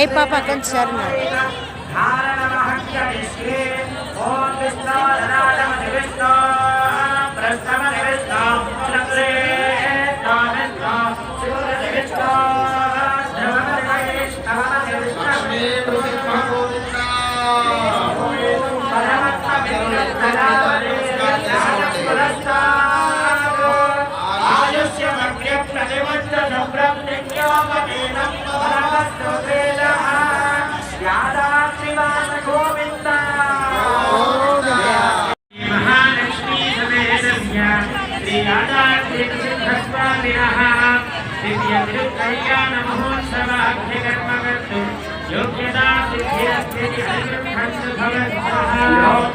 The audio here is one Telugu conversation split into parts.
ఏ పాప కొంచెం సరేనా ధారణమహత్యమిష్కే ఓం విష్ణోధనాథమతి సిద్ధిరస్తి హరిగృహంతు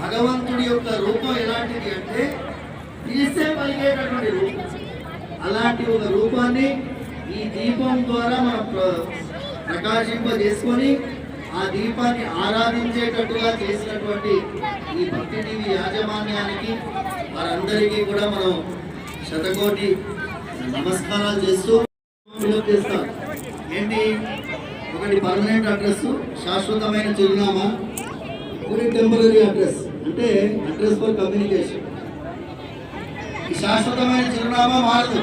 భగవంతుడి యొక్క రూపం ఎలాంటిది అంటే పిలిస్తే పలికేటటువంటి అలాంటి ఒక రూపాన్ని ఈ దీపం ద్వారా మనం ప్రకాశింపజేసుకొని ఆ దీపాన్ని ఆరాధించేటట్టుగా చేసినటువంటి ఈ భక్తి టీవీ యాజమాన్యానికి వారందరికీ కూడా మనం శతకోటి నమస్కారాలు చేస్తూ చేస్తాం. ఏంటి? ఒకటి పర్మనెంట్ అడ్రస్ శాశ్వతమైన చిరునామా ఒకటి టెంపరీ అడ్రస్ అంటే అడ్రస్ ఫర్ కమ్యూనికేషన్. శాశ్వతమైన చిరునామా మారదు.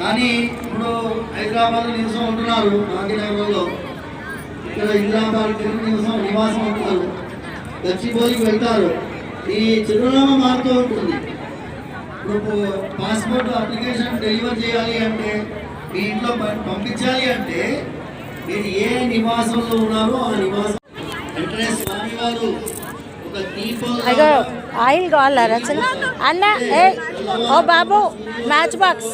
కానీ ఇప్పుడు హైదరాబాద్ నివసం ఉంటున్నారు భాగ్యనగరంలో ఇక్కడ ఇందిరాబాద్ తెలుగు నివసం నివాసం ఉంటున్నారు. గచ్చిబౌలికి వెళ్తారు. ఈ చిరునామా మారుతూ ఉంటుంది. ఇప్పుడు పాస్పోర్ట్ అప్లికేషన్ డెలివర్ చేయాలి అంటే మీ ఇంట్లో పంపించాలి అంటే మీరు ఏ నివాసంలో ఉన్నారో ఆ నివాసం వెంటనే స్వామివారు అయ్యో ఆయిల్ కావాలా రచన అన్న ఏ ఓ బాబు మ్యాచ్ బాక్స్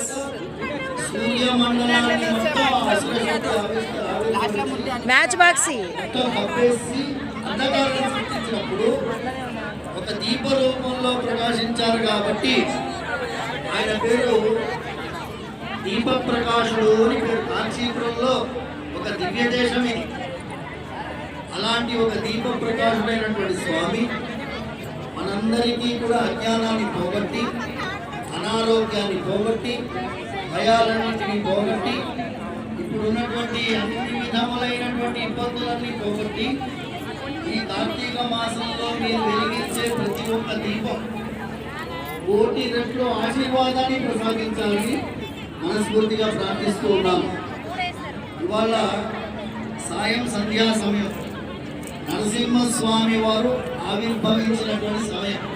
మ్యాచ్ బాక్స్ ఒక దీప రూపంలో ప్రకాశించారు కాబట్టి ఆయన పేరు దీప ప్రకాశుడు అని పేరు కాంచీపురంలో ఒక దివ్య దేశం ఇది అలాంటి ఒక దీప ప్రకాశుడైనటువంటి స్వామి మనందరికీ కూడా అజ్ఞానాన్ని పోగొట్టి అనారోగ్యాన్ని పోగొట్టి భయాలన్నింటినీ పోగొట్టి ఇప్పుడు ఉన్నటువంటి అన్ని విధములైనటువంటి ఇబ్బందులన్నీ పోగొట్టి ఈ కార్తీక మాసంలో మీరు వెలిగించే ప్రతి ఒక్క దీపం కోటి రెట్లు ఆశీర్వాదాన్ని ప్రసాదించాలని మనస్ఫూర్తిగా ప్రార్థిస్తూ ఉన్నాం ఇవాళ సాయం సంధ్యా సమయం. నరసింహస్వామి వారు ఆవిర్భవించినటువంటి సమయం.